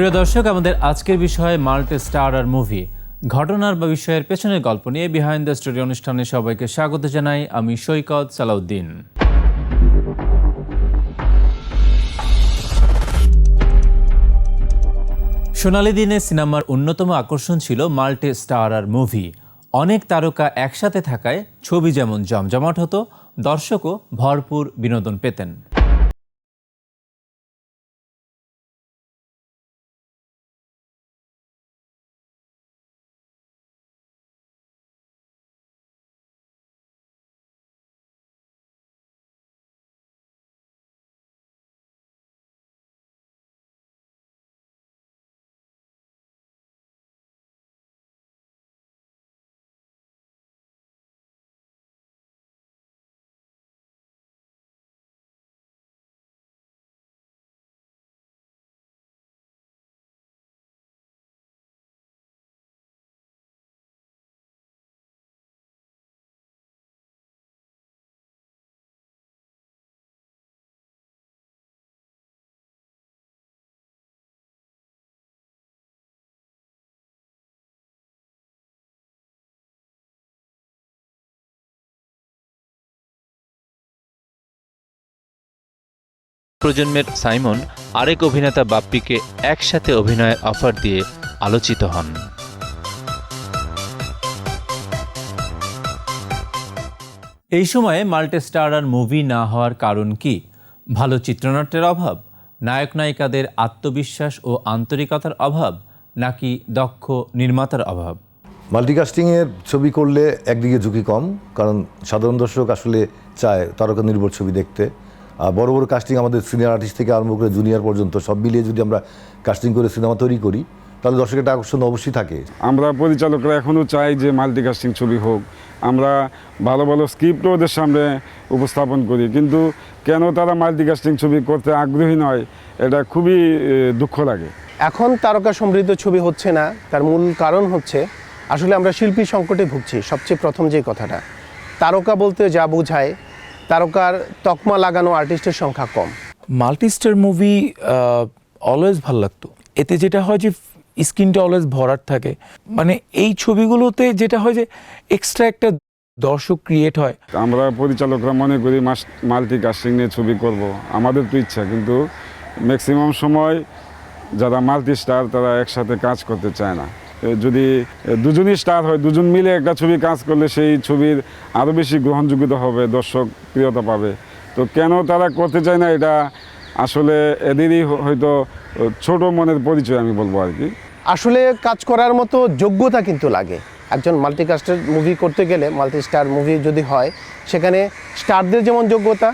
প্রিয় দর্শক, আমাদের আজকের বিষয় মাল্টি স্টার আর মুভি। ঘটনার বা বিষয়ের পেছনের গল্প নিয়ে বিহাইন্ড দ্য স্টোরি অনুষ্ঠানে সবাইকে স্বাগত জানাই আমি সৈকত সালাউদ্দিন। সোনালি দিনে সিনেমার অন্যতম আকর্ষণ ছিল মাল্টি স্টার আর মুভি। অনেক তারকা একসাথে থাকায় ছবি যেমন জমজমাট হতো, দর্শকও ভরপুর বিনোদন পেতেন। প্রজন্মের সাইমন আরেক অভিনেতা বাপ্পিকে একসাথে অভিনয়ের অফার দিয়ে আলোচিত হন। এই সময়ে মাল্টিস্টার আর মুভি না হওয়ার কারণ কি? ভালো চিত্রনাট্যের অভাব? নায়ক নায়িকাদের আত্মবিশ্বাস ও আন্তরিকতার অভাব? নাকি দক্ষ নির্মাতার অভাব? মাল্টিকাস্টিংয়ের ছবি করলে একদিকে ঝুঁকি কম কারণ সাধারণ দর্শক আসলে চায় তারকা নির্ভর ছবি দেখতে। বড় বড় কাস্টিং আমাদের সিনিয়র আর্টিস্ট থেকে আরম্ভ করে জুনিয়র পর্যন্ত সব মিলিয়ে যদি আমরা কাস্টিং করে সিনেমা তৈরি করি তাহলে দর্শকের একটা আকর্ষণ অবশ্যই থাকে। আমরা পরিচালকরা এখনও চাই যে মাল্টিকাস্টিং ছবি হোক। আমরা ভালো ভালো স্ক্রিপ্টও ওদের সামনে উপস্থাপন করি কিন্তু কেন তারা মাল্টিকাস্টিং ছবি করতে আগ্রহী নয় এটা খুবই দুঃখ লাগে। এখন তারকা সমৃদ্ধ ছবি হচ্ছে না তার মূল কারণ হচ্ছে আসলে আমরা শিল্পী সংকটে ভুগছি সবচেয়ে প্রথম যে কথাটা। তারকা বলতে যা বোঝায় তারকার তকমা লাগানো আর্টিস্টের সংখ্যা কম। মাল্টিস্টার মুভি অলওয়েজ ভালো লাগতো। এতে যেটা হয় যে স্ক্রিনটা অলওয়েজ ভরাট থাকে। মানে এই ছবিগুলোতে যেটা হয় যে এক্সট্রা একটা দর্শক ক্রিয়েট হয়। আমরা পরিচালকরা মনে করি মাল্টি কাস্টিং নিয়ে ছবি করব। আমাদের তো ইচ্ছা কিন্তু ম্যাক্সিমাম সময় যারা মাল্টি স্টার তারা একসাথে কাজ করতে চায় না। যদি দুজনই স্টার হয়, দুজন মিলে একটা ছবি কাজ করলে সেই ছবির আরও বেশি গ্রহণযোগ্যতা হবে, দর্শক প্রিয়তা পাবে। তো কেন তারা করতে চায় না, এটা আসলে এদেরই হয়তো ছোট মনের পরিচয় আমি বলব আর কি। আসলে কাজ করার মতো যোগ্যতা কিন্তু লাগে। একজন মাল্টিকাস্টার মুভি করতে গেলে মাল্টি স্টার মুভি যদি হয়, সেখানে স্টারদের যেমন যোগ্যতা,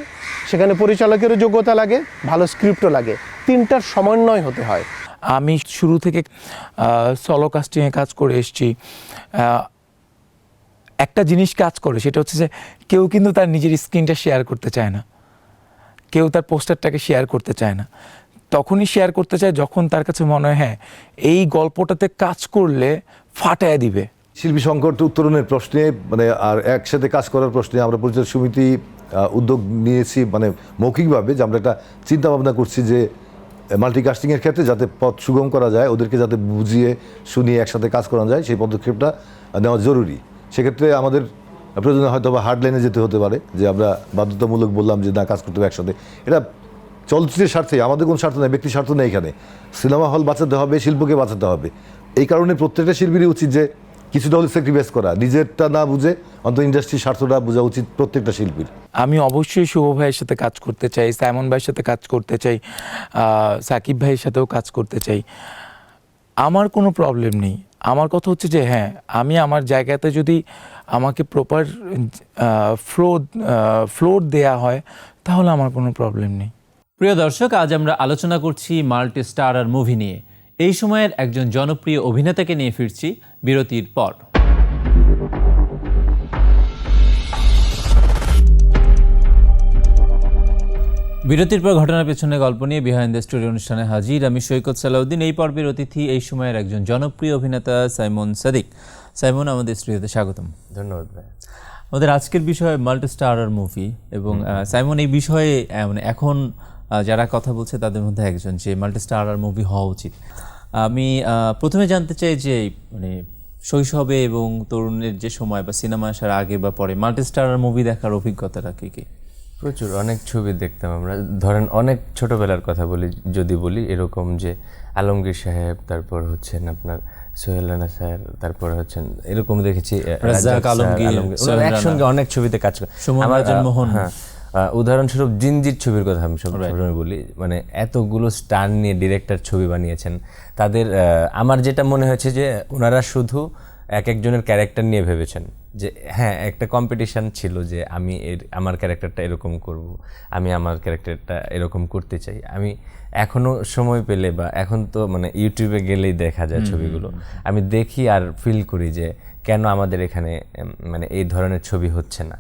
সেখানে পরিচালকেরও যোগ্যতা লাগে, ভালো স্ক্রিপ্টও লাগে। তিনটার সমন্বয় হতে হয়। আমি শুরু থেকে সলো কাস্টিংয়ে কাজ করে এসেছি। একটা জিনিস কাজ করে, সেটা হচ্ছে যে কেউ কিন্তু তার নিজের স্ক্রিনটা শেয়ার করতে চায় না। কেউ তার পোস্টারটাকে শেয়ার করতে চায় না। তখনই শেয়ার করতে চায় যখন তার কাছে মনে হয় হ্যাঁ এই গল্পটাতে কাজ করলে ফাটায় দিবে। শিল্পী সংকট উত্তরণের প্রশ্নে মানে আর একসাথে কাজ করার প্রশ্নে আমরা পরিচালক সমিতি উদ্যোগ নিয়েছি মানে মৌখিকভাবে যে আমরা একটা চিন্তা ভাবনা করছি যে মাল্টিকাস্টিংয়ের ক্ষেত্রে যাতে পথ সুগম করা যায়, ওদেরকে যাতে বুঝিয়ে, শুনিয়ে একসাথে কাজ করা যায়, সেই পদক্ষেপটা নেওয়া জরুরি। সেক্ষেত্রে আমাদের প্রয়োজনে হয়তো বা হার্ড লাইনে যেতে হতে পারে, যে আমরা বাধ্যতামূলক বললাম যে না, কাজ করতে হবে একসাথে। এটা চলচ্চিত্রের স্বার্থে, আমাদের কোনো স্বার্থ নেই ব্যক্তি স্বার্থ নেই এখানে। সিনেমা হল বাঁচাতে হবে, শিল্পকে বাঁচাতে হবে। এই কারণে প্রত্যেকটা শিল্পীরই উচিত যে কিছুটা হলে স্যাক্রিফাইস করা নিজেরটা না বুঝে অন্তত ইন্ডাস্ট্রির স্বার্থটা বোঝা উচিত প্রত্যেকটা শিল্পীর। আমি অবশ্যই শুভ ভাইয়ের সাথে কাজ করতে চাই সাইমন ভাইয়ের সাথে কাজ করতে চাই সাকিব ভাইয়ের সাথেও কাজ করতে চাই। আমার কোনো প্রবলেম নেই। আমার কথা হচ্ছে যে হ্যাঁ আমি আমার জায়গাতে যদি আমাকে প্রপার ফ্লোর ফ্লোর দেয়া হয় তাহলে আমার কোনো প্রবলেম নেই। প্রিয় দর্শক আজ আমরা আলোচনা করছি মাল্টি স্টার আর মুভি নিয়ে। এই সময়ের একজন জনপ্রিয় অভিনেতাকে নিয়ে ফিরছি বিরতির পর। বিরতির পর ঘটনার পেছনে গল্প নিয়ে বিহাইন্ড দ্য স্টোরি অনুষ্ঠানে হাজির আমি সৈকত সালাউদ্দিন। এই পর্বের অতিথি এই সময়ের একজন জনপ্রিয় অভিনেতা সাইমন সাদিক। সাইমন আমাদের স্টুডিওতে স্বাগতম। ধন্যবাদ ভাই। আমাদের আজকের বিষয় মাল্টি স্টারার মুভি এবং সাইমন এই বিষয়ে মানে এখন যারা কথা বলছে তাদের মধ্যে একজন যে মাল্টি স্টারার মুভি হওয়া উচিত। আমি প্রথমে জানতে চাই যে মানে শৈশবে এবং তরুণের যে সময় বা সিনেমা আসার আগে বা পরে মাল্টিস্টার মুভি দেখার অভিজ্ঞতাটা কি কি? প্রচুর অনেক ছবি দেখতাম আমরা। ধরেন অনেক ছোটবেলার কথা বলি যদি বলি এরকম যে আলমগীর সাহেব তারপর হচ্ছেন আপনার সোহেল রানা স্যার তারপর হচ্ছেন এরকম দেখেছি। একসঙ্গে অনেক ছবিতে কাজ করে। আমার, মোহন। হ্যাঁ। উদাহরণস্বরূপ জিনজির ছবির কথা আমি সব সময় বলি। মানে এতগুলো স্টার নিয়ে ডিরেক্টর ছবি বানিয়েছেন। তাদের আমার যেটা মনে হয়েছে যে ওনারা শুধু এক একজনের ক্যারেক্টার নিয়ে ভেবেছেন যে হ্যাঁ একটা কম্পিটিশন ছিল যে আমি এর আমার ক্যারেক্টারটা এরকম করব আমি আমার ক্যারেক্টারটা এরকম করতে চাই। আমি এখনও সময় পেলে বা এখন তো মানে ইউটিউবে গেলেই দেখা যায় ছবিগুলো। আমি দেখি আর ফিল করি যে কেন আমাদের এখানে মানে এই ধরনের ছবি হচ্ছে না।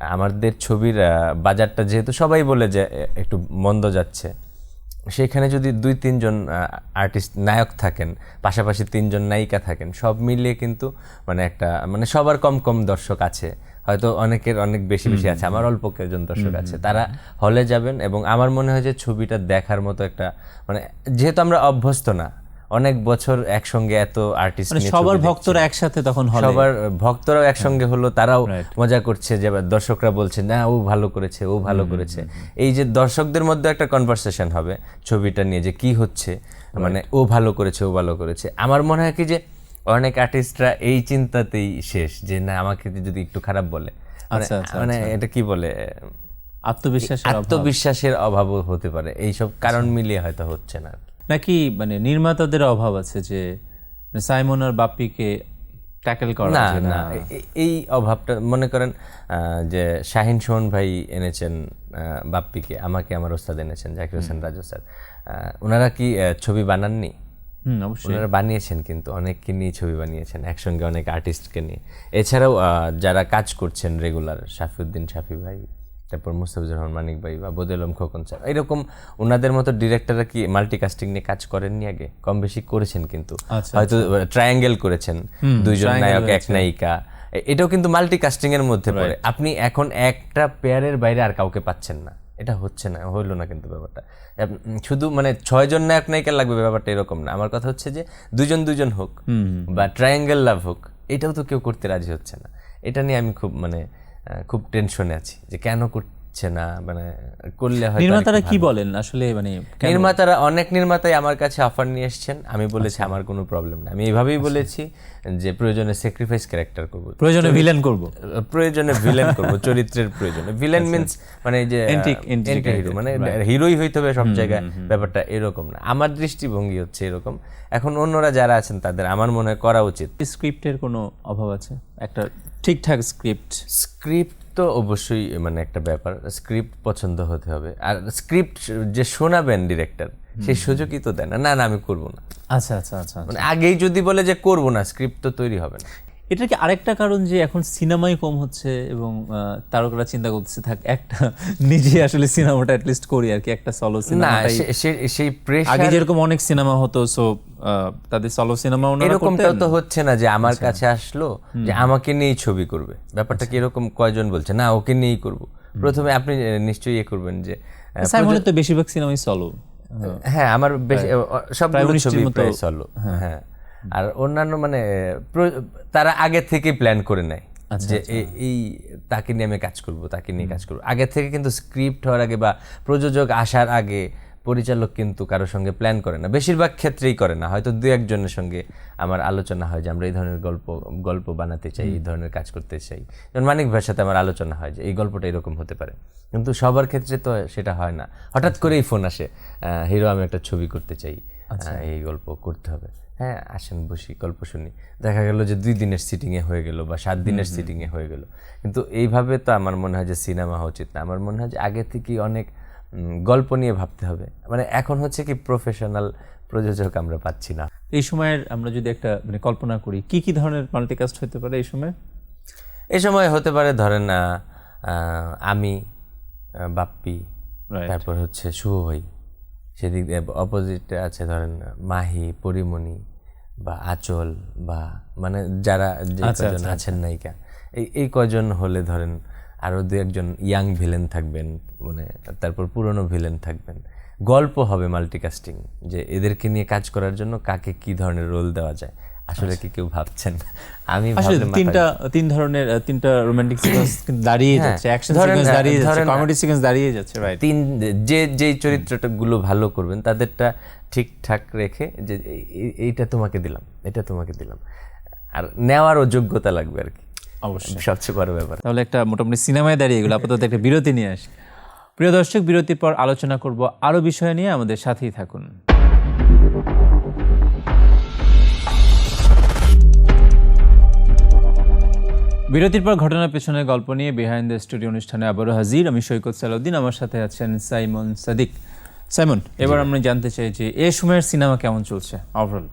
আমাদের ছবির বাজারটা যেহেতু সবাই বলে যে একটু মন্দ যাচ্ছে সেখানে যদি দুই তিনজন আর্টিস্ট নায়ক থাকেন পাশাপাশি তিনজন নায়িকা থাকেন সব মিলিয়ে কিন্তু মানে একটা মানে সবার কম কম দর্শক আছে। হয়তো অনেকের অনেক বেশি বেশি আছে আমার অল্প কয়েকজন দর্শক আছে তারা হলে যাবেন এবং আমার মনে হয় যে ছবিটা দেখার মতো একটা মানে যেহেতু আমরা অভ্যস্ত না অনেক বছর একসঙ্গে এত আর্টিস্ট মানে সবার ভক্তরা একসাথে তখন হলে। সবার ভক্তরাও একসঙ্গে হলো তারাও মজা করছে যে দর্শকরা বলছে না ও ভালো করেছে ও ভালো করেছে। এই যে দর্শকদের মধ্যে একটা কনভারসেশন হবে ছবিটা নিয়ে যে কি হচ্ছে মানে ও ভালো করেছে ও ভালো করেছে। আমার মনে হয় কি যে অনেক আর্টিস্টরা এই চিন্তাতেই শেষ যে না আমাকে যদি একটু খারাপ বলে। মানে- আচ্ছা, আচ্ছা, মানে এটা কি বলে? আত্মবিশ্বাসের আত্মবিশ্বাসের অভাবও হতে পারে। এইসব কারণ মিলিয়ে হয়তো হচ্ছে না। নাকি মানে নির্মাতাদের অভাব আছে যে মানে সাইমন আর বাপ্পিকে ট্যাকেল করা না না এই অভাবটা মনে করেন যে শাহিন সোহন ভাই এনেছেন বাপ্পিকে আমাকে আমার ওস্তাদ এনেছেন জাকির হোসেন রাজু স্যার ওনারা কি ছবি বানাননি? অবশ্যই। ওনারা বানিয়েছেন কিন্তু অনেককে নিয়ে ছবি বানিয়েছেন একসঙ্গে অনেক আর্টিস্টকে নিয়ে। এছাড়াও যারা কাজ করছেন রেগুলার শাফিউদ্দিন শাফি ভাই তারপর মুস্তাফিজুর রহমান মানিক ভাই বা বদেলম খোকন স্যার এরকম ওনাদের মতো ডিরেক্টররা কি মাল্টিকাস্টিং নিয়ে কাজ করেননি আগে? কম বেশি করেছেন কিন্তু। আচ্ছা, হয়তো ট্রায়াঙ্গেল করেছেন দুইজন নায়ক এক নায়িকা। এটাও কিন্তু মাল্টিকাস্টিং এর মধ্যে পড়ে। আপনি এখন একটা পেয়ারের বাইরে আর কাউকে পাচ্ছেন না। এটা হচ্ছে না হইল না কিন্তু ব্যাপারটা। শুধু মানে ছয়জন নায়ক নায়িকা লাগবে ব্যাপারটা এরকম না। আমার কথা হচ্ছে যে দুজন দুজন হোক বা ট্রায়াঙ্গেল লাভ হোক এটাও তো কেউ করতে রাজি হচ্ছে না। এটা নিয়ে আমি খুব মানে খুব টেনশনে আছি যে কেন করছে না মানে করলে হয়তো নির্মাতারা কি। বলেন? আসলে মানে নির্মাতারা অনেক নির্মাতাই আমার কাছে অফার নিয়ে এসেছেন। আমি বলেছি আমার কোনো প্রবলেম না আমি এইভাবেই বলেছি যে প্রয়োজনে স্যাক্রিফাইস ক্যারেক্টার করব। প্রয়োজনে ভিলেন করব। প্রয়োজনে ভিলেন করব চরিত্রের প্রয়োজনে। ভিলেন মিন্স মানে যে হিরো মানে হিরোই হইতে হবে সব জায়গায়। ব্যাপারটা এরকম না। আমার দৃষ্টিভঙ্গি হচ্ছে এরকম। এখন অন্যরা যারা আছেন তাদের আমার মনে হয় করা উচিত। স্ক্রিপ্টের কোনো অভাব আছে? একটা ঠিকঠাক স্ক্রিপ্ট স্ক্রিপ্ট তো অবশ্যই মানে একটা ব্যাপার স্ক্রিপ্ট পছন্দ হতে হবে। আর স্ক্রিপ্ট যে শোনাবেন ডিরেক্টর সেই সুযোগই তো দেয় না। না না আমি করব না। আচ্ছা আচ্ছা আচ্ছা মানে আগেই যদি বলে যে করব না স্ক্রিপ্ট তো তৈরি হবে না। এটা কি আরেকটা কারণ যে এখন সিনেমাই কম হচ্ছে এবং তারকরা চিন্তা করতেছে থাক একটা নিজে আসলে সিনেমাটা অ্যাটলিস্ট করি আর কি একটা সলো সিনেমা সেই আগে যেরকম অনেক সিনেমা হতো সো তাদের সলো সিনেমা ওনারা এরকমটাও তো হচ্ছে না যে আমার কাছে আসলো যে আমাকে নিয়েই ছবি করবে। ব্যাপারটা কি এরকম কয়জন বলছে? না ওকে নিয়েই করব। প্রথমে আপনি নিশ্চয়ই ইয়ে করবেন যে সাইমনের তো বেশিরভাগ সিনেমাই সলো হ্যাঁ আমার বেশি উনিশটির ছবি প্রায় চলো হ্যাঁ। আর অন্যান্য মানে তারা আগে থেকে প্ল্যান করে নেয় যে এই তাকে নিয়ে আমি কাজ করব তাকে নিয়ে কাজ করব। আগে থেকে কিন্তু স্ক্রিপ্ট হওয়ার আগে বা প্রযোজক আসার আগে পরিচালক কিন্তু কারোর সঙ্গে প্ল্যান করে না। বেশিরভাগ ক্ষেত্রেই করে না। হয়তো দু একজনের সঙ্গে আমার আলোচনা হয় যে আমরা এই ধরনের গল্প গল্প বানাতে চাই এই ধরনের কাজ করতে চাই। যেমন মানিক ভাইয়ের সাথে আমার আলোচনা হয় যে এই গল্পটা এরকম হতে পারে। কিন্তু সবার ক্ষেত্রে তো সেটা হয় না। হঠাৎ করেই ফোন আসে হিরো আমি একটা ছবি করতে চাই। আহ, এই গল্প করতে হবে। হ্যাঁ আসেন বসি গল্প শুনি। দেখা গেল যে দুই দিনের সিটিংয়ে হয়ে গেল বা সাত দিনের সিটিংয়ে হয়ে গেল। কিন্তু এইভাবে তো আমার মনে হয় যে সিনেমা হওয়া উচিত না। আমার মনে হয় যে আগে থেকেই অনেক গল্প নিয়ে ভাবতে হবে। মানে এখন হচ্ছে কি প্রফেশনাল প্রযোজক আমরা পাচ্ছি না। এই সময়ের আমরা যদি একটা মানে কল্পনা করি কি কি ধরনের মাল্টিকাস্ট হতে পারে এই সময়? এই সময় হতে পারে ধরেন আমি বাপ্পি তারপর হচ্ছে শুভ ভাই সেদিক দিয়ে অপোজিটে আছে ধরেন মাহি পরিমণি বা আচল বা মানে যারা যে আচ্ছা, কজন আচ্ছা, আছেন নায়িকা এই এই কজন হলে ধরেন আরও দু একজন ইয়াং ভিলেন থাকবেন মানে তারপর পুরনো ভিলেন থাকবেন। গল্প হবে মাল্টিকাস্টিং যে এদেরকে নিয়ে কাজ করার জন্য কাকে কি ধরনের রোল দেওয়া যায়। আসলে কি কেউ ভাবছেন? আমি আসলে তিনটা তিন ধরনের তিনটা রোমান্টিক সিকোয়েন্স দাঁড়িয়ে হ্যাঁ, যাচ্ছে। অ্যাকশন সিকোয়েন্স দাঁড়িয়ে যাচ্ছে কমেডি সিকোয়েন্স দাঁড়িয়ে যাচ্ছে রাইট তিন যে যেই চরিত্রটা গুলো ভালো করবেন তাদেরটা ঠিকঠাক রেখে যে এই- এই- এইটা তোমাকে দিলাম এটা তোমাকে দিলাম। আর নেওয়ারও যোগ্যতা লাগবে আর কি। অবশ্যই। সবচেয়ে বড় ব্যাপার। তাহলে একটা মোটামুটি সিনেমায় দাঁড়িয়ে গেলো আপাতত একটা বিরতি নিয়ে আসি। প্রিয় দর্শক বিরতির পর আলোচনা করব আরও বিষয় নিয়ে আমাদের সাথেই থাকুন। বিরতির পর ঘটনার পেছনে গল্প নিয়ে বিহাইন্ড দ্য স্টুডিও অনুষ্ঠানে আবারও হাজির আমি সৈকত সালাউদ্দিন আমার সাথে আছেন সাইমন সাদিক। সাইমন এবার আমরা জানতে চাই যে এ সময়ের সিনেমা কেমন চলছে? ওভারঅল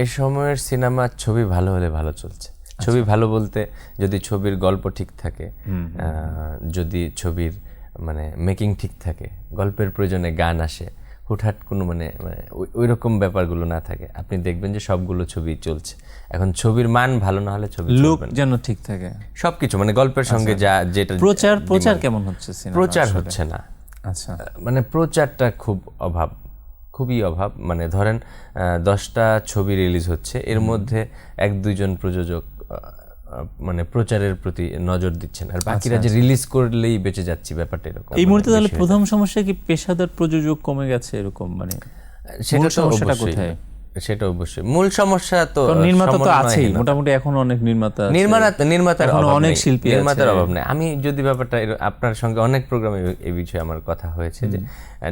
এই সময়ের সিনেমা ছবি ভালো হলে ভালো চলছে। ছবি ভালো বলতে যদি ছবির গল্প ঠিক থাকে যদি ছবির মানে মেকিং ঠিক থাকে গল্পের প্রয়োজনে গান আসে হুটহাট কোনো মানে মানে ওই রকম ব্যাপারগুলো না থাকে। আপনি দেখবেন যে সবগুলো ছবি চলছে। এখন ছবির মান ভালো না হলে ছবি লুক যেন ঠিক থাকে। সবকিছু মানে গল্পের সঙ্গে যা যেটা প্রচার প্রচার কেমন হচ্ছে প্রচার হচ্ছে না। আচ্ছা। মানে প্রচারটা খুব অভাব খুবই অভাব। মানে ধরেন আহ, দশটা ছবি রিলিজ হচ্ছে। এর মধ্যে এক দুইজন প্রযোজক মানে প্রচারের প্রতি নজর দিচ্ছেন। আর বাকিরা যে রিলিজ করলেই বেঁচে যাচ্ছি ব্যাপারটা এরকম। আচ্ছা, এই মানে মুহূর্তে তাহলে প্রথম সমস্যা কি পেশাদার প্রযোজক কমে গেছে এরকম? মানে সেটা সমস্যাটা কোথায়? সেটা অবশ্যই। মূল সমস্যা তো নির্মাতা তো আছেই মোটামুটি এখন অনেক নির্মাতা। নির্মাতা নির্মাতার অনেক। শিল্পী নির্মাতার অভাব নেই। আমি যদি ব্যাপারটা আপনার সঙ্গে অনেক প্রোগ্রামে এই বিষয়ে আমার কথা হয়েছে যে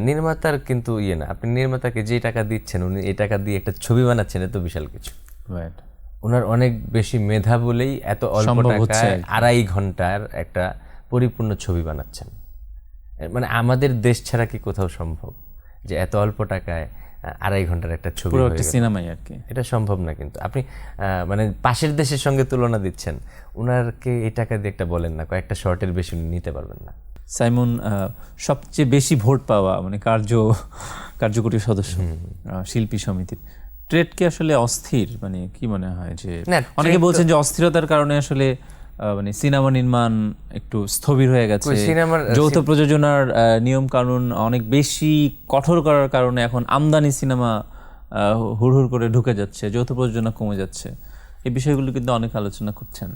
নির্মাতার কিন্তু ইয়ে না। আপনি নির্মাতাকে যে টাকা দিচ্ছেন উনি এই টাকা দিয়ে একটা ছবি বানাচ্ছেন এত বিশাল কিছু। Right. ওনার অনেক বেশি মেধা বলেই এত অল্প টাকায় আড়াই ঘণ্টার একটা পরিপূর্ণ ছবি বানাচ্ছেন। মানে আমাদের দেশ ছাড়া কি কোথাও সম্ভব যে এত অল্প টাকায় আড়াই ঘণ্টার একটা ছবি পুরো একটা সিনেমাই আর কি। এটা সম্ভব না কিন্তু। আপনি মানে পাশের দেশের সঙ্গে তুলনা দিচ্ছেন ওনারকে এই টাকা দিয়ে একটা বলেন না কয়েকটা শর্টের বেশি নিতে পারবেন না। সাইমন সবচেয়ে বেশি ভোট পাওয়া মানে কার্য কার্যকরী সদস্য শিল্পী সমিতির ট্রেড কি আসলে অস্থির মানে কি মনে হয় যে অনেকে বলছেন যে অস্থিরতার কারণে আসলে মানে সিনেমা নির্মাণ একটু স্থবির হয়ে গেছে। যৌথ প্রযোজনার নিয়ম কানুন অনেক বেশি কঠোর করার কারণে এখন আমদানি সিনেমা হুড় হুড় করে ঢুকে যাচ্ছে যৌথ প্রযোজনা কমে যাচ্ছে। এই বিষয়গুলো কিন্তু অনেক আলোচনা করছেন।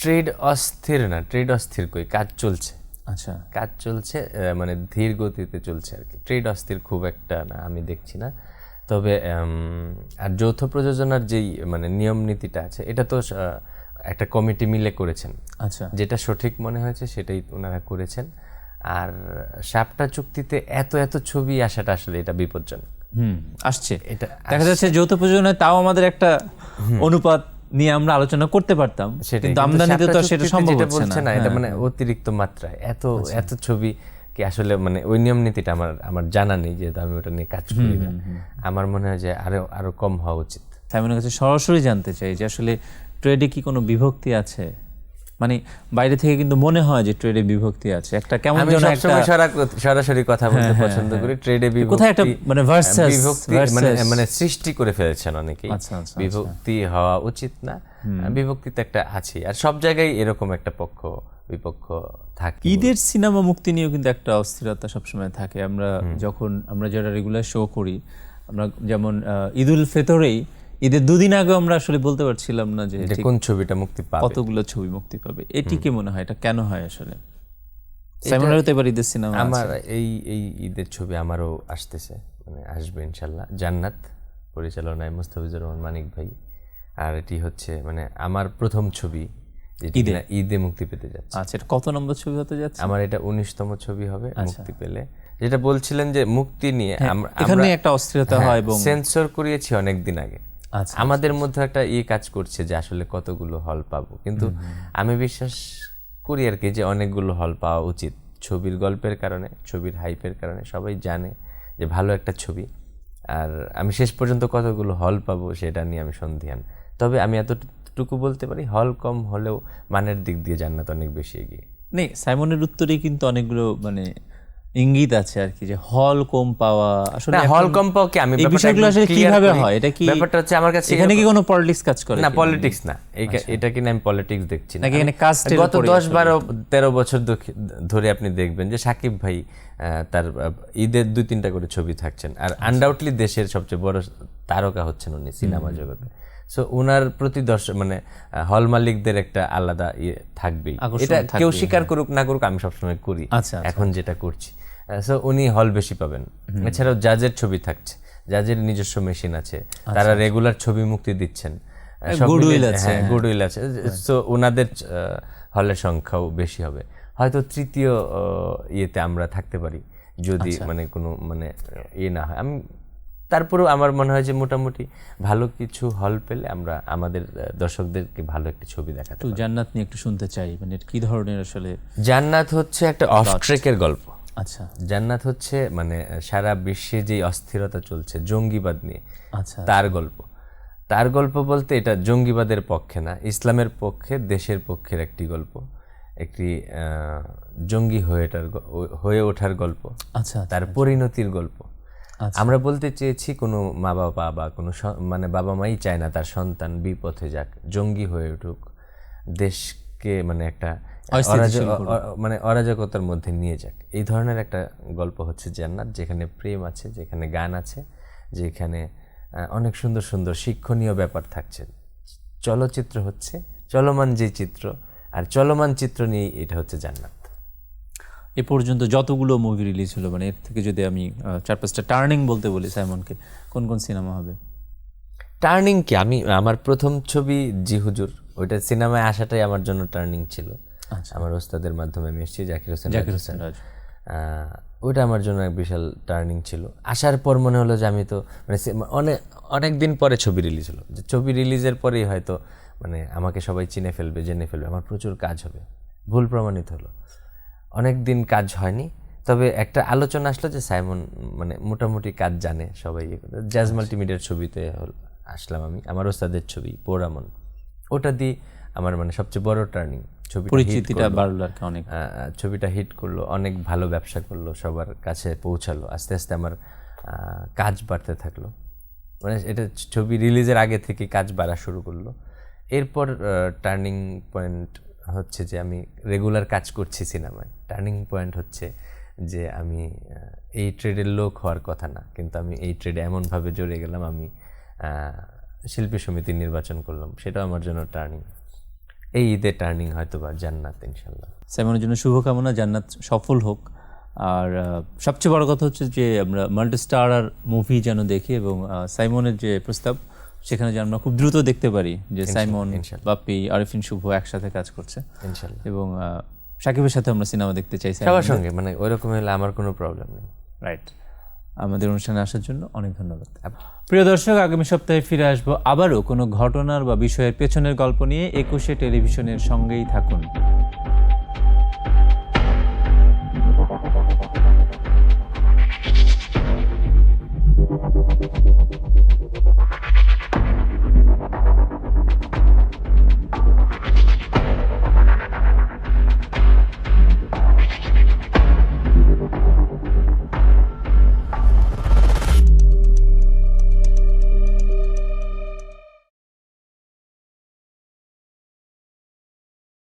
ট্রেড অস্থির না ট্রেড অস্থির কই কাজ চলছে। আচ্ছা। কাজ চলছে মানে ধীর গতিতে চলছে আর কি। ট্রেড অস্থির খুব একটা না আমি দেখছি না। তবে আর যৌথ প্রযোজনার যেই মানে নিয়ম নীতিটা আছে এটা তো একটা কমিটি মিলে করেছেন। আচ্ছা। যেটা সঠিক মনে হয়েছে সেটাই ওনারা করেছেন। আর সাপটা চুক্তিতে এত এত ছবি আসাটা আসলে এটা বিপজ্জনক। হুম আসছে। এটা দেখা যাচ্ছে যৌথ প্রযোজনায় তাও আমাদের একটা অনুপাত নিয়ে আমরা আলোচনা করতে পারতাম। কিন্তু আমদানিতে তো সেটা সম্ভব হচ্ছে না। এটা হ্যাঁ, মানে অতিরিক্ত মাত্রায়। এত এত ছবি কি আসলে মানে ওই নিয়ম নীতিটা আমার আমার জানা নেই যেহেতু আমি ওটা নিয়ে কাজ করি না। আমার মনে হয় যে আরও আরও কম হওয়া উচিত। সাইমনের কাছে সরাসরি জানতে চাই যে আসলে ট্রেডে কি কোনো বিভক্তি আছে? মানে বাইরে থেকে কিন্তু মনে হয় যে ট্রেডে বিভক্তি আছে। একটা কেমন যেন একটা সরাসরি কথা বলতে পছন্দ করি। ট্রেডে বিভক্তি কোথায় একটা মানে versus, বিভক্তি মানে মানে সৃষ্টি করে ফেলেছেন অনেকেই। আচ্ছা, আচ্ছা, বিভক্তি হওয়া উচিত না। বিভক্তি তো একটা আছে। আর সব জায়গায় এরকম একটা পক্ষ বিপক্ষ থাকে। ঈদের সিনেমা মুক্তি নিয়েও কিন্তু একটা অস্থিরতা সবসময় থাকে। আমরা যখন আমরা যারা রেগুলার শো করি আমরা যেমন আহ, ঈদুল ফেতরেই ঈদের দুদিন আগে আমরা আসলে বলতে পারছিলাম না যে কোন ছবিটা মুক্তি পাবে। কতগুলো ছবি মুক্তি পাবে। এটি কি মনে হয়? এটা কেন হয় আসলে? তো এবার ঈদের সিনেমা আমার এই এই ঈদের ছবি আমারও আসতেছে। মানে আসবে ইনশাল্লাহ। জান্নাত পরিচালনায় মুস্তাফিজুর রহমান মানিক ভাই। আর এটি হচ্ছে মানে আমার প্রথম ছবি ঈদে? ঈদে মুক্তি পেতে যাচ্ছে। আচ্ছা এটা কত নম্বর ছবি হতে যাচ্ছে? আমার এটা উনিশতম ছবি হবে আচ্ছা। মুক্তি পেলে। যেটা বলছিলেন যে মুক্তি নিয়ে আম- এখানে একটা অস্থিরতা হয় এবং সেন্সর করিয়েছি অনেক দিন আগে। আচ্ছা, আমাদের মধ্যে একটা ই কাজ করছে যে আসলে কতগুলো হল পাবো। কিন্তু আমি বিশ্বাস করি আর কি যে অনেকগুলো হল পাওয়া উচিত। ছবির গল্পের কারণে ছবির হাইপের কারণে সবাই জানে যে ভালো একটা ছবি। আর আমি শেষ পর্যন্ত কতগুলো হল পাবো সেটা নিয়ে আমি সন্ধিয়ান তবে আমি এতটুকু বলতে পারি হল কম হলেও মানের দিক দিয়ে জান্নাত অনেক বেশি এগিয়ে। নেই সাইমনের উত্তরেই কিন্তু অনেকগুলো মানে ইঙ্গিত আছে আর কি যে হল কম পাওয়া আসলে হল কম পাও কি? আমি বিষয়গুলো আসলে কীভাবে হয়? এটা কি ব্যাপারটা হচ্ছে আমার কাছে এখানে কি কোনো পলিটিক্স কাজ করে না কি? পলিটিক্স না। এই- এটা কিনা আমি পলিটিক্স দেখছি না। এখানে কাস্টের গত উপরে দশ আসলে? বারো তেরো বছর ধরে আপনি দেখবেন যে সাকিব ভাই আহ, তার ঈদের দুই তিনটা করে ছবি থাকছেন। আর আচ্ছা। আনডাউটলি দেশের সবচেয়ে বড় তারকা হচ্ছেন উনি সিনেমা জগতে। সো ওনার প্রতি দর্শক মানে হল মালিকদের একটা আলাদা ইয়ে থাকবেই এটা কেউ স্বীকার করুক না করুক আমি সবসময় করি। আচ্ছা, আচ্ছা। এখন যেটা করছি। সো উনি হল বেশি পাবেন। এছাড়াও জাজের ছবি থাকছে। জাজের নিজস্ব মেশিন আছে। তারা রেগুলার ছবি মুক্তি দিচ্ছেন। মিলিয়ে- আছে, হ্যাঁ হ্যাঁ। গুডউইল আছে সো ওনাদের হলের সংখ্যাও বেশি হবে। হয়তো তৃতীয় ইয়েতে আমরা থাকতে পারি। যদি আচ্ছা। মানে কোনো মানে ইয়ে না হয়। আমি তারপরেও আমার মনে হয় যে মোটামুটি ভালো কিছু হল পেলে আমরা আমাদের দর্শকদেরকে ভালো একটি ছবি দেখাতে একটু জান্নাত নিয়ে একটু শুনতে চাই মানে কি ধরনের আসলে জান্নাত হচ্ছে একটা অফ ট্রেকের গল্প। আচ্ছা। জান্নাত হচ্ছে মানে সারা বিশ্বে যে অস্থিরতা চলছে জঙ্গিবাদ নিয়ে আচ্ছা। তার গল্প। তার গল্প বলতে এটা জঙ্গিবাদের পক্ষে না ইসলামের পক্ষে দেশের পক্ষের একটি গল্প। একটি জঙ্গি হয়ে ওঠার হয়ে ওঠার গল্প। আচ্ছা তার পরিণতির গল্প। আচ্ছা। আমরা বলতে চেয়েছি কোনো মা বাবা বা কোনো মানে বাবা মাই চায় না তার সন্তান বিপথে যাক জঙ্গি হয়ে উঠুক দেশকে মানে একটা মানে অরাজকতার মধ্যে নিয়ে যাক। এই ধরনের একটা গল্প হচ্ছে জান্নাত যেখানে প্রেম আছে যেখানে গান আছে যেখানে অনেক সুন্দর সুন্দর শিক্ষণীয় ব্যাপার থাকছে। চলচ্চিত্র হচ্ছে চলমান যে চিত্র আর চলমান চিত্র নিয়েই এটা হচ্ছে জান্নাত। এ পর্যন্ত যতগুলো মুভি রিলিজ হলো মানে এর থেকে যদি আমি চার পাঁচটা টার্নিং বলতে বলি সাইমনকে কোন কোন সিনেমা হবে? টার্নিং কি? আমি আমার প্রথম ছবি জি হুজুর ওইটা সিনেমায় আসাটাই আমার জন্য টার্নিং ছিল। আমার ওস্তাদের মাধ্যমে আমি এসেছি জাকির হোসেন আচ্ছা। জাকির হোসেন। ওইটা আমার জন্য এক বিশাল টার্নিং ছিল। আসার পর মনে হলো যে আমি তো মানে অনেক অনেক দিন পরে ছবি রিলিজ হলো। যে ছবি রিলিজের পরেই হয়তো মানে আমাকে সবাই চিনে ফেলবে জেনে ফেলবে আমার প্রচুর কাজ হবে। ভুল প্রমাণিত হলো। অনেক দিন কাজ হয়নি। তবে একটা আলোচনা আসলো যে সাইমন মানে মোটামুটি কাজ জানে সবাই। জ্যাজ মাল্টিমিডিয়ার ছবিতে আসলাম আমি আমার ওস্তাদের ছবি পোরামন ওটা দিয়ে আমার মানে সবচেয়ে বড় টার্নিং ছবি পরিচিতিটা বাড়লো আর অনেক। ছবিটা হিট করল অনেক ভালো ব্যবসা করল সবার কাছে পৌঁছালো আস্তে আস্তে আমার কাজ বাড়তে থাকল। মানে এটা ছবি রিলিজের আগে থেকে কাজ বাড়া শুরু করল। এরপর টার্নিং পয়েন্ট হচ্ছে যে আমি রেগুলার কাজ করছি সিনেমায় টার্নিং পয়েন্ট হচ্ছে যে আমি এই ট্রেডের লোক হওয়ার কথা না, কিন্তু আমি এই ট্রেডে এমনভাবে জড়িয়ে গেলাম, আমি শিল্পী সমিতি নির্বাচন করলাম, সেটাও আমার জন্য টার্নিং এই ঈদে টার্নিং হয়তো বা জান্নাত ইনশাল্লাহ সাইমনের জন্য শুভকামনা, জান্নাত সফল হোক। আর সবচেয়ে বড় কথা হচ্ছে যে আমরা মাল্টিস্টার আর মুভি যেন দেখি এবং সাইমনের যে প্রস্তাব সেখানে যে আমরা খুব দ্রুত দেখতে পারি যে সাইমন বাপ্পি আরিফিন শুভ একসাথে কাজ করছে। এবং সাকিবের সাথে আমরা সিনেমা দেখতে চাই সবার সঙ্গে মানে ওই রকম হলে আমার কোনো প্রবলেম নেই। রাইট আমাদের অনুষ্ঠানে আসার জন্য অনেক ধন্যবাদ। প্রিয় দর্শক আগামী সপ্তাহে ফিরে আসব আবারও কোনো ঘটনার বা বিষয়ের পেছনের গল্প নিয়ে। একুশে টেলিভিশনের সঙ্গেই থাকুন।